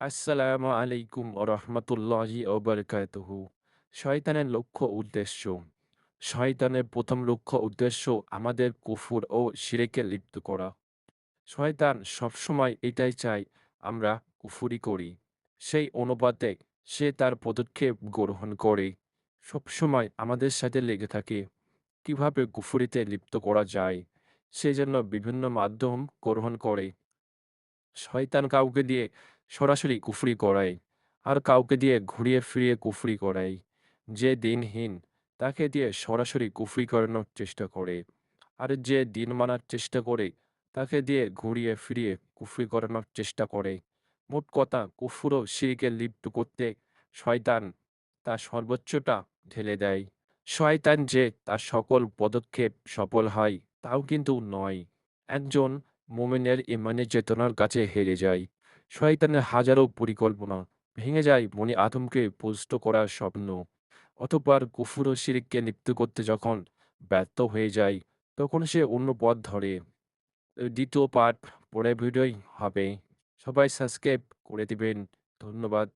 আসসালামু আলাইকুম রাহমাতুল্লাহি ওয়া বারাকাতুহু। শয়তানের লক্ষ্য উদ্দেশ্য। শয়তানের ১ম লক্ষ্য উদ্দেশ্য আমাদের কুফর ও শিরকে লিপ্ত করা। শয়তান সবসময় এটাই চায় আমরা কুফরি করি। সেই অনুপাতে সে তার পদক্ষেপ গ্রহণ করে। সবসময় আমাদের সাথে লেগে থাকে। কীভাবে কুফরিতে লিপ্ত করা যায়, সেজন্য বিভিন্ন মাধ্যম গ্রহণ করে। শয়তান কাউকে দিয়ে সরাসরি কুফরি করায়, আর কাউকে দিয়ে ঘুরিয়ে ফিরিয়ে কুফরি করায়। যে দিনহীন তাকে দিয়ে সরাসরি কুফরি করানোর চেষ্টা করে। আর যে দিন মানার চেষ্টা করে তাকে দিয়ে ঘুরিয়ে ফিরিয়ে কুফরি করানোর চেষ্টা করে। মোট কথা কুফর ও শিরকে লিপ্ত করতে শয়তান তার সর্বোচ্চটা ঢেলে দেয়। শয়তান যে তার সকল পদক্ষেপ সফল হয় তাও কিন্তু নয়। একজন মুমিনের ইমানের চেতনার কাছে হেরে যায়। শয়তানের হাজারো পরিকল্পনা ভেঙে যায় মনে আদমকে পুষ্ট করার স্বপ্ন। অতঃপর কুফুর ও শিরককে লিপ্ত করতে যখন ব্যর্থ হয়ে যায়, তখন সে অন্য পথ ধরে। দ্বিতীয় পার্ট পরে ভিডিওই হবে। সবাই সাবস্ক্রাইব করে দিবেন। ধন্যবাদ।